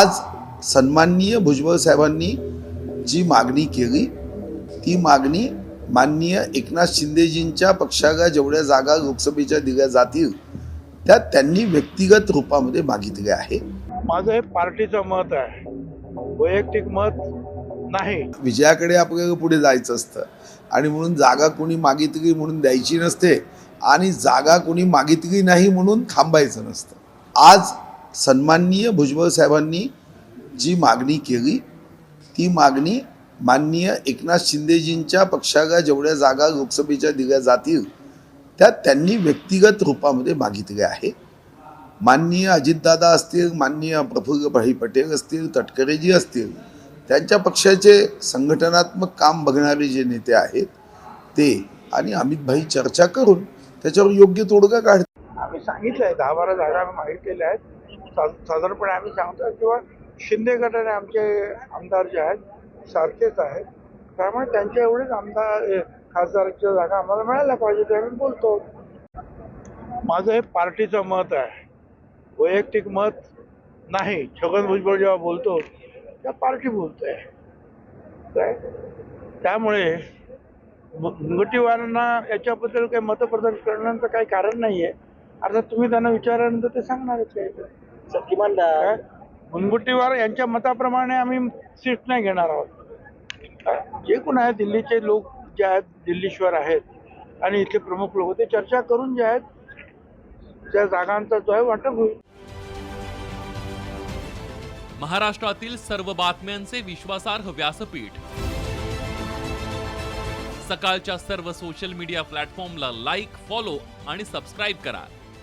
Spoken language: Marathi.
आज सन्माननीय भुजबळ साहेबांनी जी मागणी केली ती मागणी माननीय एकनाथ शिंदेजींच्या पक्षाला जेवढ्या जागा लोकसभेच्या दिल्या जातील त्या त्यांनी व्यक्तिगत रूपामध्ये मागितल्या आहे माझं हे पार्टीचं मत आहे. वैयक्तिक मत नाही. विजयाकडे आपल्याला पुढे जायचं असतं. आणि म्हणून जागा कोणी मागितली म्हणून द्यायची नसते आणि जागा कोणी मागितली नाही म्हणून थांबायचं नसतं. आज सन्माननीय भुजबळ साहेबांनी जी मागणी केली ती मागणी माननीय एकनाथ शिंदेजींच्या पक्षाला जेवढ्या जागा लोकसभेच्या दिल्या जातील त्या त्यांनी व्यक्तिगत रूपामध्ये मागितल्या आहे माननीय अजितदादा असतील माननीय प्रफुल्लभाई पटेल असतील तटकरेजी असतील त्यांच्या पक्षाचे संघटनात्मक काम बघणारे जे नेते आहेत ते आणि अमितभाई चर्चा करून त्याच्यावर योग्य तोडगा काढ आम्ही सांगितलं आहे दहा बारा जागा आम्ही मागितलेल्या आहेत. सा साधारणपणे आम्ही सांगतो किंवा शिंदे गटाने आमचे आमदार जे आहेत सारखेच आहेत. त्यामुळे त्यांच्या एवढेच आमदार ए, खासदाराच्या जागा आम्हाला मिळायला पाहिजे ते आम्ही बोलतो. माझं हे पार्टीचं मत आहे. वैयक्तिक मत नाही. छगन भुजबळ जेव्हा बोलतो त्या पार्टी बोलतोय. काय? त्यामुळे मुनगटीवारांना याच्याबद्दल काही मतप्रदान करण्याचं काही कारण नाही आहे अर्थात तुम्ही त्यांना विचारल्यानंतर ते सांगणारच आहे सर किमान काय? मुनगटीवार यांच्या मताप्रमाणे आम्ही सीट नाही घेणार आहोत? जे कोण आहे दिल्लीचे लोक जे आहेत दिल्लीश्वर आहेत आणि इथले प्रमुख लोक ते चर्चा करून जे आहेत त्या जागांचा जो आहे वाटप होईल महाराष्ट्रातील सर्व बातम्यांचे विश्वासार्ह व्यासपीठ सकाळच्या सर्व सोशल मीडिया प्लॅटफॉर्मला लाईक फॉलो आणि सबस्क्राईब करा